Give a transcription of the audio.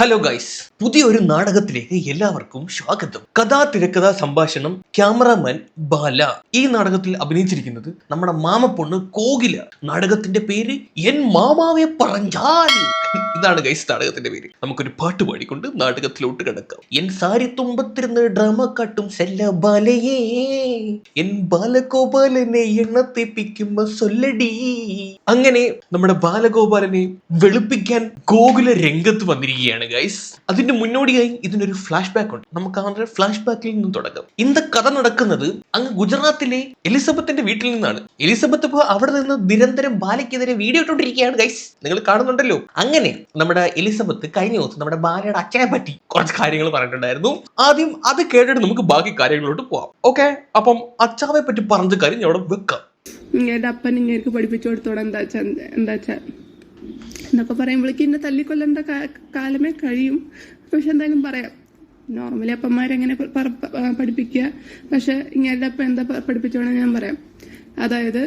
Hello guys പുതിയൊരു നാടകത്തിലേക്ക് എല്ലാവർക്കും സ്വാഗതം. കഥാ തിരക്കഥ സംഭാഷണം ക്യാമറാമാൻ ബാല. ഈ നാടകത്തിൽ അഭിനയിച്ചിരിക്കുന്നത് നമ്മുടെ മാമപ്പൊണ്ണ് കോകില. നാടകത്തിന്റെ പേര് എൻ മാമാവെ പറഞ്ഞാൽ. ഇതാണ് ഗൈസ് നാടകത്തിന്റെ പേര്. നമുക്കൊരു പാട്ട് പാടിക്കൊണ്ട് നാടകത്തിലോട്ട് കിടക്കാം. എൻ സാരി തുമ്പത്തിരുന്ന് ഡ്രാമ കാട്ടും സെല്ല ബാലയേ. എൻ ബാലഗോപാലനെ എണ്ണത്തെപ്പിക്കുമ്പോ സൊല്ലടി. അങ്ങനെ നമ്മുടെ ബാലഗോപാലനെ വെളുപ്പിക്കാൻ ഗോകുല രംഗത്ത് വന്നിരിക്കുകയാണ് ഗൈസ് അതിന്റെ മുന്നോടിയായി ഇതിനൊരു ഫ്ലാഷ് ബാക്ക് ഉണ്ട്. നമുക്ക് ആ ഫ്ലാഷ് ബാക്കിൽ നിന്നും തുടങ്ങാം. ഇന്ന കഥ നടക്കുന്നത് അങ്ങ് ഗുജറാത്തിലെ എലിസബത്തിന്റെ വീട്ടിൽ നിന്നാണ്. എലിസബത്ത് ഇപ്പോൾ അവിടെ നിന്ന് നിരന്തരം ബാലയ്ക്കെതിരെ വീഡിയോ ഇട്ടോണ്ടിരിക്കുകയാണ് ഗൈസ് നിങ്ങൾ കാണുന്നുണ്ടല്ലോ. അങ്ങനെ നമ്മുടെ എലിസബത്ത് കഴിഞ്ഞ ദിവസം നമ്മുടെ ഭാര്യയുടെ അച്ഛനെ പറ്റി കുറച്ച് കാര്യങ്ങൾ പറഞ്ഞിട്ടുണ്ടായിരുന്നു. ആദ്യം അത് കേട്ടിട്ട് നമുക്ക് ബാക്കി കാര്യങ്ങളിലോട്ട് പോവാം. ഓക്കെ അപ്പം അച്ചാവെ പറ്റി പറഞ്ഞ കാര്യം ഞാൻ അവിടെ വെക്കാം. ഇങ്ങനെ അപ്പൻ ഇങ്ങനെ പഠിപ്പിച്ചു കൊടുത്തോടെ എന്താ എന്താ എന്നൊക്കെ പറയുമ്പോഴേക്ക് എന്നെ തല്ലിക്കൊല്ലേണ്ട കാലമേ കഴിയും. പക്ഷെ എന്തായാലും പറയാം. നോർമലി അപ്പന്മാരെങ്ങനെ പഠിപ്പിക്കുക പക്ഷെ ഇങ്ങനെ അപ്പം എന്താ പഠിപ്പിച്ചോണെന്ന് ഞാൻ പറയാം. അതായത്